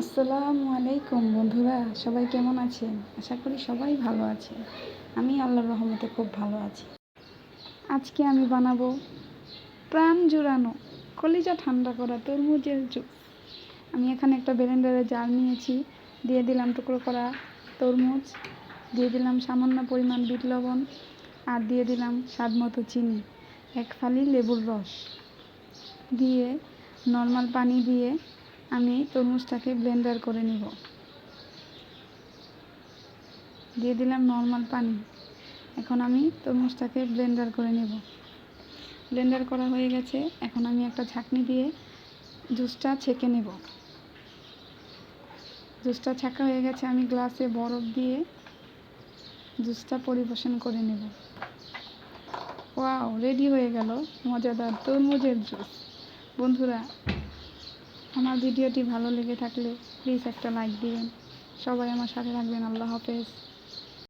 আসসালামু আলাইকুম বন্ধুরা, সবাই কেমন আছেন? আশা করি সবাই ভালো আছেন। আমি আল্লাহর রহমতে খুব ভালো আছি। আজকে আমি বানাবো প্রাণ জুড়ানো কলিজা ঠান্ডা করা তরমুজের জুস। আমি এখানে একটা ব্লেন্ডারে জার নিয়েছি, দিয়ে দিলাম টুকরো করা তরমুজ, দিয়ে দিলাম সামান্য পরিমাণ বিট লবণ, আর দিয়ে দিলাম স্বাদ মতো চিনি, এক ফালি লেবুর রস। দিয়ে নর্মাল পানি দিয়ে আমি তরমুজটাকে ব্লেন্ডার করে নিব। দিয়ে দিলাম নর্মাল পানি। এখন আমি তরমুজটাকে ব্লেন্ডার করে নেব। ব্লেন্ডার করা হয়ে গেছে। এখন আমি একটা ছাঁকনি দিয়ে জুসটা ছেঁকে নেব। জুসটা ছাঁকা হয়ে গেছে। আমি গ্লাসে বরফ দিয়ে জুসটা পরিবেশন করে নেব। ওয়াও রেডি হয়ে গেল। মজাদার তরমুজের জুস বন্ধুরা আমার ভিডিওটি ভালো লেগে থাকলে প্লিজ একটা লাইক দিবেন। সবাই আমার সাথে থাকবেন। আল্লাহ হাফেজ।